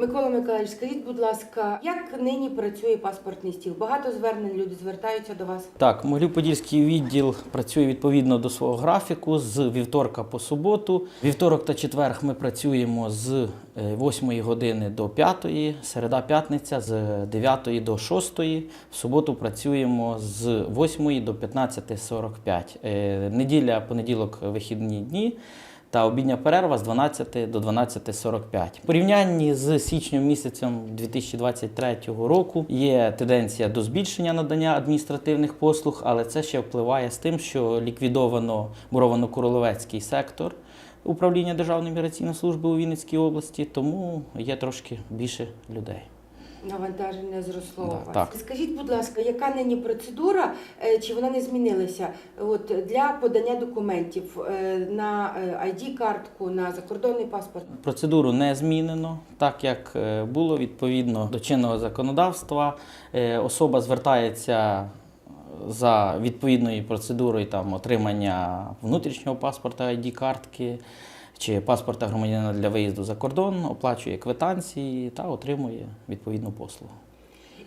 Микола Миколаївич, скажіть, будь ласка, як нині працює паспортний стіл? Багато звернень люди звертаються до вас. Так, Могилів-Подільський відділ працює відповідно до свого графіку з вівторка по суботу. Вівторок та четверг ми працюємо з 8 години до 5, середа п'ятниця з 9 до 6. В суботу працюємо з 8 до 15.45. Е, Неділя, понеділок, вихідні дні. Та обідня перерва з 12 до 12.45. В порівнянні з січнем місяцем 2023 року є тенденція до збільшення надання адміністративних послуг, але це ще впливає з тим, що ліквідовано Буровано-Куроловецький сектор управління Державної міграційної служби у Вінницькій області, тому є трошки більше людей. Навантаження зросло Да, так. Скажіть, будь ласка, яка нині процедура, е, чи вона не змінилася? От для подання документів е, на id картку на закордонний паспорт? Процедуру не змінено, так як е, було відповідно до чинного законодавства. Е, Особа звертається за відповідною процедурою там, отримання внутрішнього паспорта id картки чи паспорта громадянина для виїзду за кордон, оплачує квитанції та отримує відповідну послугу.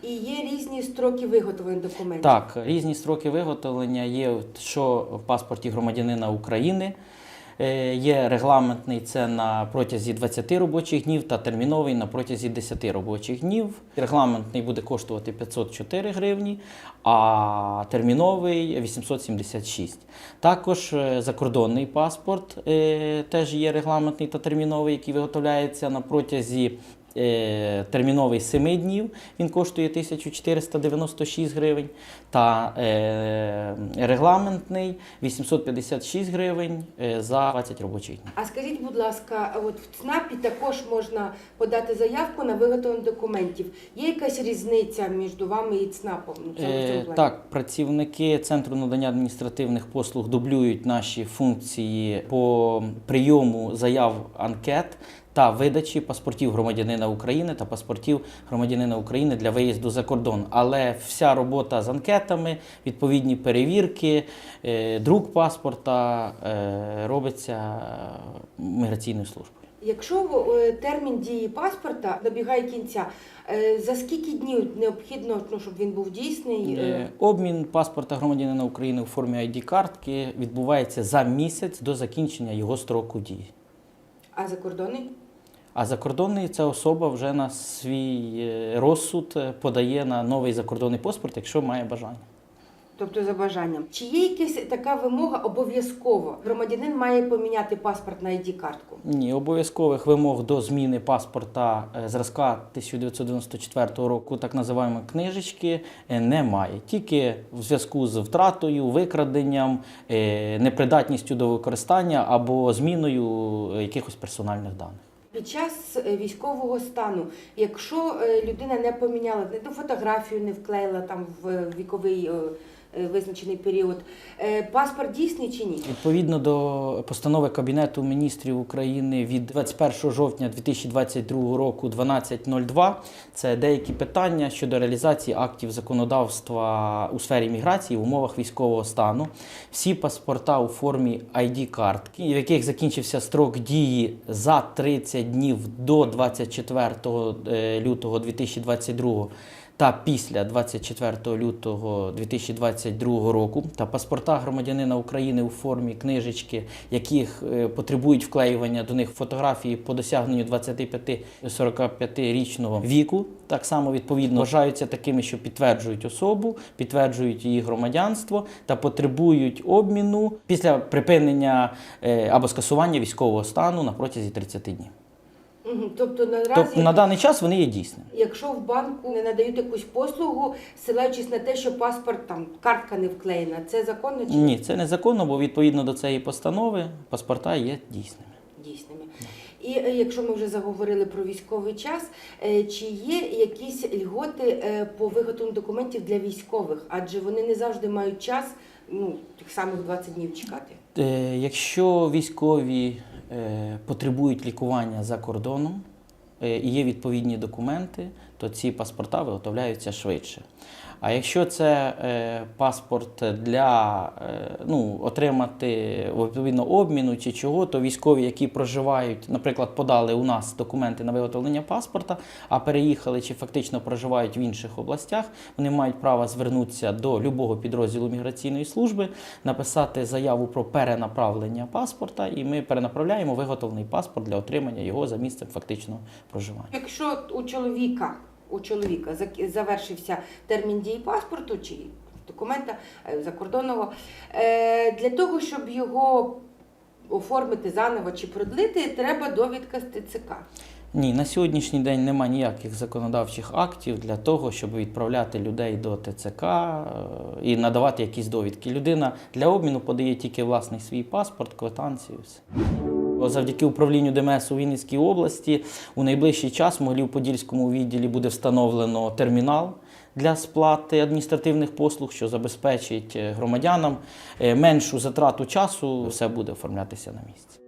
І є різні строки виготовлення документів. Так, різні строки виготовлення є, що в паспорті громадянина України. Е, Є регламентний це на протязі 20 робочих днів та терміновий на протязі 10 робочих днів. Регламентний буде коштувати 504 гривні, а терміновий 876. Також е, закордонний паспорт е, теж є регламентний та терміновий, який виготовляється на протязі терміновий 7 днів, він коштує 1496 гривень, та е, регламентний 856 гривень е, за 20 робочих днів. А скажіть, будь ласка, от в ЦНАПі також можна подати заявку на виготовлення документів. Є якась різниця між вами і ЦНАПом? Е, так, працівники Центру надання адміністративних послуг дублюють наші функції по прийому заяв анкет та видачі паспортів громадянина України та паспортів громадянина України для виїзду за кордон. Але вся робота з анкетами, відповідні перевірки, е, друк паспорта е, робиться міграційною службою. Якщо е, термін дії паспорта добігає кінця, е, за скільки днів необхідно, ну, щоб він був дійсний? е, Е, Обмін паспорта громадянина України у формі ID-картки відбувається за місяць до закінчення його строку дії. А закордонний? А закордонний ця особа вже на свій е, розсуд е, подає на новий закордонний паспорт, якщо має бажання. Тобто за бажанням. Чи є якась така вимога обов'язково? Громадянин має поміняти паспорт на ID-картку. Ні, обов'язкових вимог до зміни паспорта е, зразка 1994 року, так називаємо книжечки, немає. Тільки в зв'язку з втратою, викраденням, непридатністю до використання або зміною якихось персональних даних. Під час е, військового стану, якщо е, людина не поміняла, не фотографію не вклеїла там в віковий е, визначений період, е, паспорт дійсний чи ні? Відповідно до постанови Кабінету міністрів України від 21 жовтня 2022 року 12.02, це деякі питання щодо реалізації актів законодавства у сфері міграції в умовах військового стану. Всі паспорта у формі ID-картки, в яких закінчився строк дії за 30 днів до 24 е, лютого 2022 та після 24 лютого 2022 року та паспорта громадянина України у формі книжечки, яких е, потребують вклеювання до них фотографії по досягненню 25-45-річного віку, так само відповідно вважаються такими, що підтверджують особу, підтверджують її громадянство та потребують обміну після припинення е, або скасування військового стану на протязі 30 днів. Тобто наразі, Тобто на даний час вони є дійсними. якщо в банку не надають якусь послугу, ссилаючись на те, що паспорт там картка не вклеєна, це законно чи Ні, це незаконно, бо відповідно до цієї постанови паспорта є дійсними. дійсними? І е, якщо ми вже заговорили про військовий час, е, чи є якісь льготи е, по виготовленню документів для військових? Адже вони не завжди мають час, ну тих самих 20 днів чекати. Якщо військові потребують лікування за кордоном е, і є відповідні документи, то ці паспорта виготовляються швидше. А якщо це е, паспорт для е, ну, отримати відповідно обміну чи чого, то військові, які проживають, наприклад, подали у нас документи на виготовлення паспорта, а переїхали чи фактично проживають в інших областях, вони мають право звернутися до любого підрозділу міграційної служби, написати заяву про перенаправлення паспорта, і ми перенаправляємо виготовлений паспорт для отримання його за місцем фактичного проживання. Якщо у чоловіка у чоловіка завершився термін дії паспорту чи документа е, закордонного, е, для того, щоб його оформити заново чи продлити, треба довідка з ТЦК. Ні, на сьогоднішній день немає ніяких законодавчих актів для того, щоб відправляти людей до ТЦК е, і надавати якісь довідки. Людина для обміну подає тільки власний свій паспорт, квитанцію. Все. Завдяки управлінню ДМС у Вінницькій області у найближчий час в Могилів-Подільському відділі буде встановлено термінал для сплати адміністративних послуг, що забезпечить е, громадянам е, меншу затрату часу, все буде оформлятися на місці.